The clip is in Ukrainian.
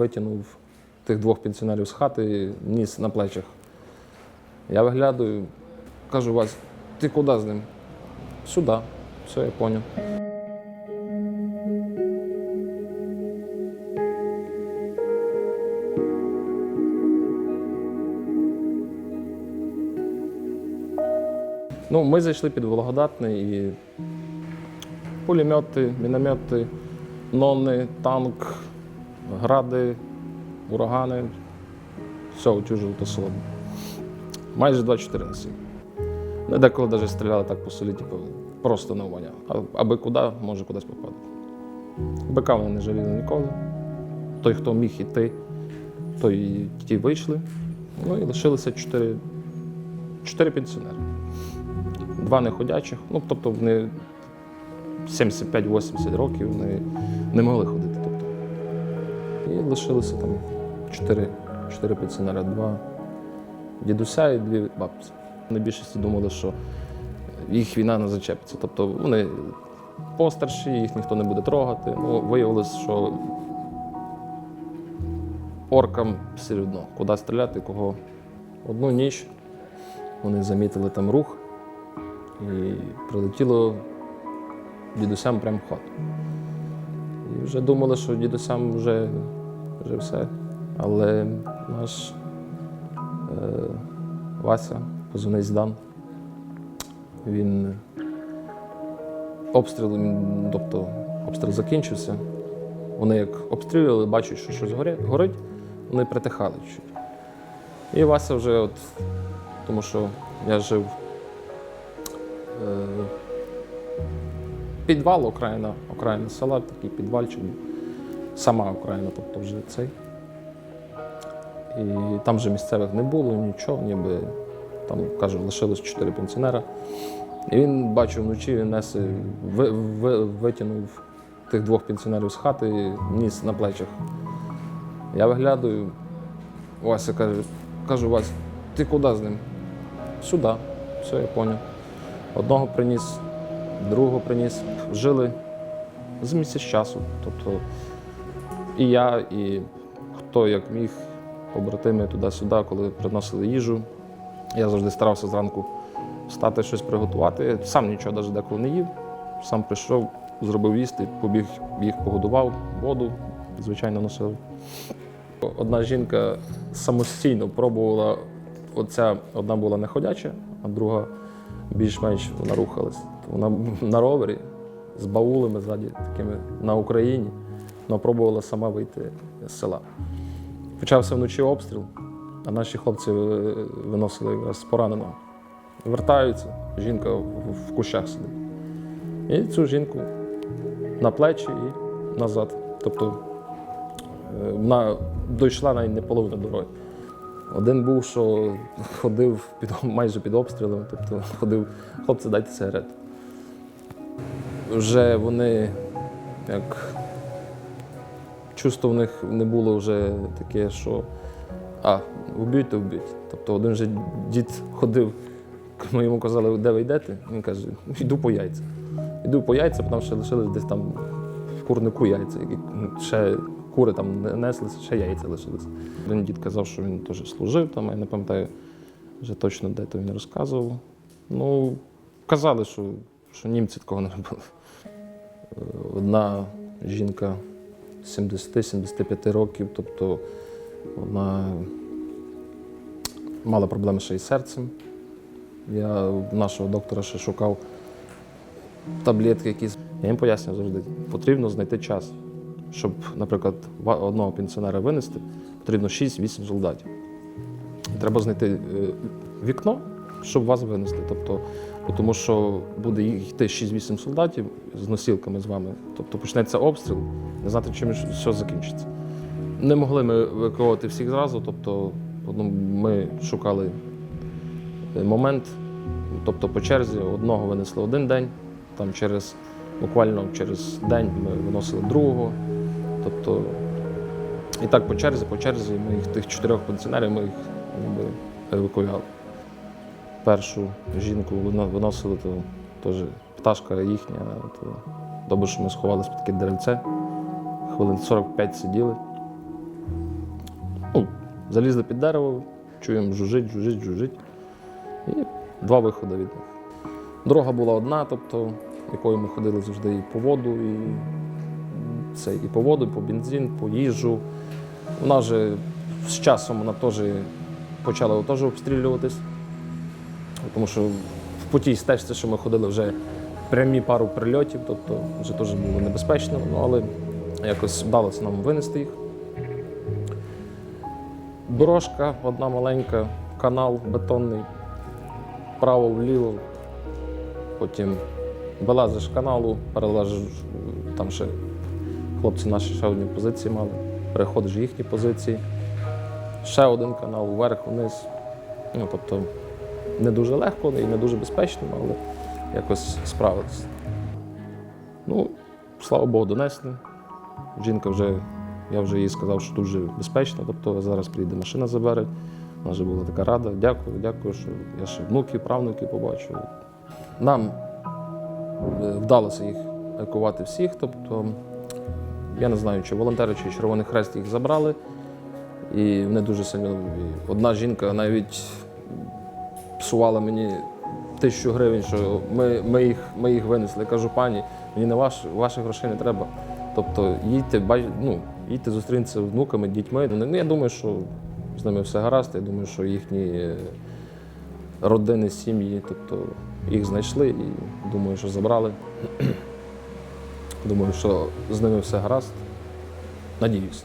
витягнув тих двох пенсіонерів з хати, ніс на плечах. Я виглядаю, кажу, Вась, ти куди з ним? Сюди. Все, я поняв. Ну, ми зайшли під Вологодатний і пулемети, міномети, нони, танк, гради, урагани. Все утюжило то село. Майже 24 на 7. Ну, деколи навіть стріляли так по селі, типу, просто на увагу. Аби куди, може кудись попадати. Бика вони не жаліли ніколи. Той, хто міг іти, той ті вийшли. Ну і лишилися чотири, чотири пенсіонери. Два неходячих. Ну, тобто вони 75-80 років вони не могли ходити. І лишилися там чотири, чотири пенсіонери, два дідуся і дві бабці. На більшості думали, що їх війна не зачепиться. Тобто вони постарші, їх ніхто не буде трогати. Ну, виявилось, що оркам все одно, куди стріляти, кого. Одну ніч вони замітили там рух і прилетіло дідусям прямо в хату. І вже думали, що дідусям вже, вже все. Але наш е, Вася, позивний Здан, він обстріл, тобто обстріл закінчився. Вони як обстрілювали, бачать, що щось горить, вони притихали. І Вася вже, от, тому що я жив е, підвал окраїна, окраїна села, такий підвальчик. Сама окраїна, тобто вже цей. І там вже місцевих не було, нічого, ніби там, кажу, лишилось чотири пенсіонера. І він бачив вночі, він несе, ви, ви, витягнув тих двох пенсіонерів з хати, ніс на плечах. Я виглядаю, Вася каже, кажу, Вась, ти куди з ним? Сюди. Все, я поняв. Одного приніс, другого приніс. Жили з місяць часу. Тобто і я, і хто як міг, побратими туди-сюди, коли приносили їжу. Я завжди старався зранку встати щось приготувати. Сам нічого навіть деколи не їв. Сам прийшов, зробив їсти, побіг їх погодував, воду, звичайно, носив. Одна жінка самостійно пробувала, оця одна була не ходяча, а друга більш-менш вона рухалась. Вона на ровері з баулами ззаді, такими на Україні, вона пробувала сама вийти з села. Почався вночі обстріл, а наші хлопці е, виносили якраз пораненого. Вертаються, жінка в в кущах сидить. І цю жінку на плечі і назад. Тобто е, вона дійшла навіть не половину дороги. Один був, що ходив під, майже під обстрілом, тобто ходив, хлопці, дайте сигарет. Вже вони як чувство в них не було вже таке, що а, вб'ють, то вб'ють. Тобто один же дід ходив, ми йому казали, де ви йдете? Він каже, йду по яйця. Йду по яйця, тому що лишились десь там в курнику яйця. Ще кури там не неслися, ще яйця лишились. Один дід казав, що він теж служив там, я не пам'ятаю вже точно, де то він розказував. Ну, казали, що, що німці такого не робили. Е, Одна жінка 70-75 років, тобто вона мала проблеми ще із серцем. Я нашого доктора ще шукав таблетки якісь. Я їм пояснюю завжди, потрібно знайти час. Щоб, наприклад, одного пенсіонера винести, потрібно 6-8 солдатів. Треба знайти е, вікно, щоб вас винести. Тобто, тому що буде йти 6-8 солдатів з носілками з вами. Тобто почнеться обстріл, не знати, чим все закінчиться. Не могли ми евакуювати всіх зразу, тобто ну, ми шукали е, момент, тобто по черзі одного винесли один день, там через буквально через день ми виносили другого. Тобто, і так по черзі, по черзі ми їх тих чотирьох пенсіонерів ми їх евакуювали. Першу жінку вино- виносили, то теж пташка їхня. То добре, що ми сховалися під таке деревце. Хвилин 45 сиділи. Залізли під дерево, чуємо жужить, жужить, жужить. І два виходи від них. Дорога була одна, тобто, якою ми ходили завжди і по воду, і, це, і по воду, і по бензин, по їжу. Вона вже з часом вона теж почала теж обстрілюватись. Тому що по тій стежці, що ми ходили, вже прямі пару прильотів, тобто вже теж було небезпечно, ну, але якось вдалося нам винести їх. Дорожка одна маленька, канал бетонний, вправо-вліво, потім вилазиш каналу, перелазиш, там ще хлопці наші ще одні позиції мали, переходиш їхні позиції, ще один канал, вверх, вниз. Ну, тобто не дуже легко і не дуже безпечно, але якось справилися. Ну, слава Богу, донесли. Жінка вже, я вже їй сказав, що дуже безпечно, тобто зараз приїде машина забере. Вона вже була така рада. Дякую, дякую, що я ще внуків, правнуків побачив. Нам е, вдалося їх евакувати всіх. Тобто, я не знаю, чи волонтери, чи Червоний Хрест їх забрали. І вони дуже сильно. Одна жінка навіть псувала мені тисячу гривень, що ми, ми, їх, ми їх винесли. Я кажу, пані, мені не ваш, ваших грошей не треба. Тобто їдьте, бач, ну, їдьте зустрінутися з внуками, дітьми. Ну, я думаю, що з ними все гаразд. Я думаю, що їхні е, родини, сім'ї, тобто їх знайшли і думаю, що забрали. Думаю, що з ними все гаразд. Надіюсь.